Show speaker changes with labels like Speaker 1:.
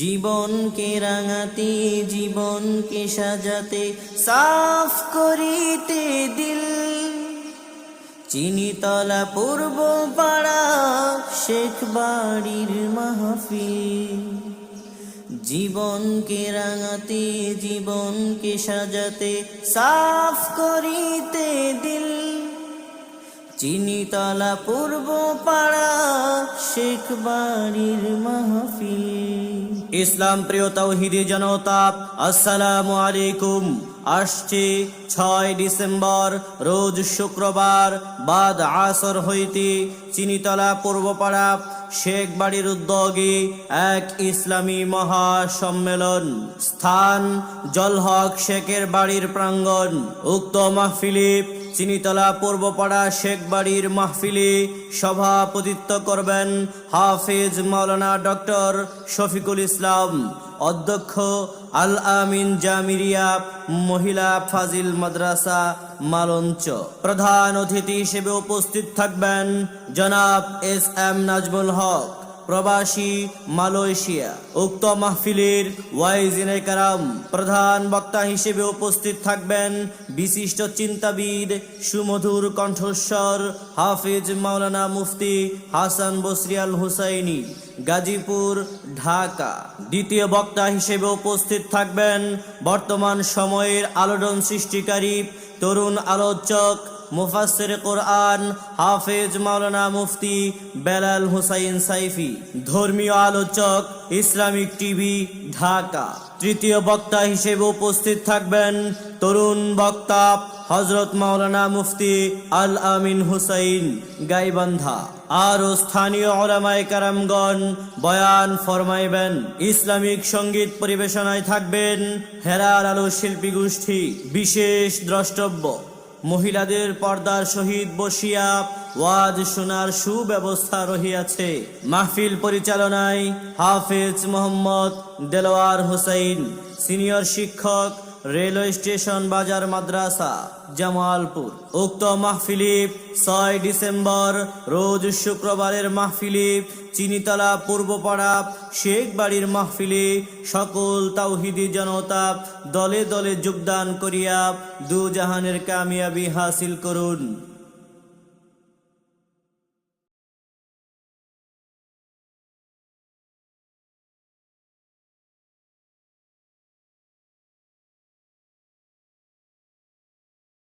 Speaker 1: জীবনকে রাঙাতে, জীবনকে সাজাতে, সাফ করিতে দিল। চিনিতলা পূর্ব পাড়া শেখ বাড়ির মাহফিল। জীবনকে রাঙাতে, জীবনকে সাজাতে, সাফ করিতে দিল। চিনিতলা পূর্ব পাড়া শেখ বাড়ির মাহফিল। ইসলাম প্রিয় তৌহিদি জনতা আসসালামু আলাইকুম। আসছে ছয় ডিসেম্বর, রোজ শুক্রবার, বাদ আসর হইতে চিনিতলা পূর্বপাড়া শেখ বাড়ির উদ্যোগে এক ইসলামী মহা সম্মেলন স্থান জলহক শেখের বাড়ির প্রাঙ্গণ, উক্ত মাহফিলে চিনিতলা পূর্বপাড়া শেখ বাড়ির মাহফিলে সভাপতিত্ব করবেন হাফেজ মাওলানা ডক্টর শফিকুল ইসলাম, অধ্যক্ষ আল আমিন জামিরিয়া মহিলা ফাজিল মাদ্রাসা মালঞ্চ। প্রধান অতিথি হিসেবে উপস্থিত থাকবেন জনাব এস এম নাজমুল হক। প্রবাসী মালয়েশিয়া উক্ত মাহফিলের ওয়াইজিনে কারাম প্রধান বক্তা হিসেবে উপস্থিত থাকবেন বিশিষ্ট চিন্তাবিদ সুমধুর কণ্ঠস্বর হাফিজ মাওলানা মুফতি হাসান বসরিয়াল হুসাইনি, গাজীপুর, ঢাকা। দ্বিতীয় বক্তা হিসেবে উপস্থিত থাকবেন বর্তমান সময়ের আলোড়ন সৃষ্টিকারী তরুণ আলোচক মুফাসসির কোরআন হাফেজ মাওলানা মুফতি বেলাল হুসাইন সাইফি, ধর্মীয় আলোচক, ইসলামিক টিভি, ঢাকা। তৃতীয় বক্তা হিসেবে উপস্থিত থাকবেন তরুণ বক্তা হজরত মাওলানা মুফতি আল আমিন হুসাইন গাইবান্ধা। আরও স্থানীয় ওলামায় কারামগণ বয়ান ফরমাইবেন। ইসলামিক সংগীত পরিবেশনায় থাকবেন হেরার আলো শিল্পী গোষ্ঠী বিশেষ দ্রষ্টব্য। মহিলাদের পর্দার সহিত বসিয়া ওয়াজ শোনার সুব্যবস্থা রহিয়াছে। মাহফিল পরিচালনায় হাফেজ মোহাম্মদ দেলোয়ার হুসাইন সিনিয়র শিক্ষক রেলওয়ে স্টেশন, বাজার, মাদ্রাসা, জামালপুর। উক্ত মাহফিলিপ ছয় ডিসেম্বর, রোজ শুক্রবারের মাহফিলিপ চিনিতলা, পূর্বপাড়া শেখ বাড়ির মাহফিলি, সকল তাওহিদি জনতা দলে দলে যোগদান করিয়া দু জাহানের কামিয়াবি হাসিল করুন।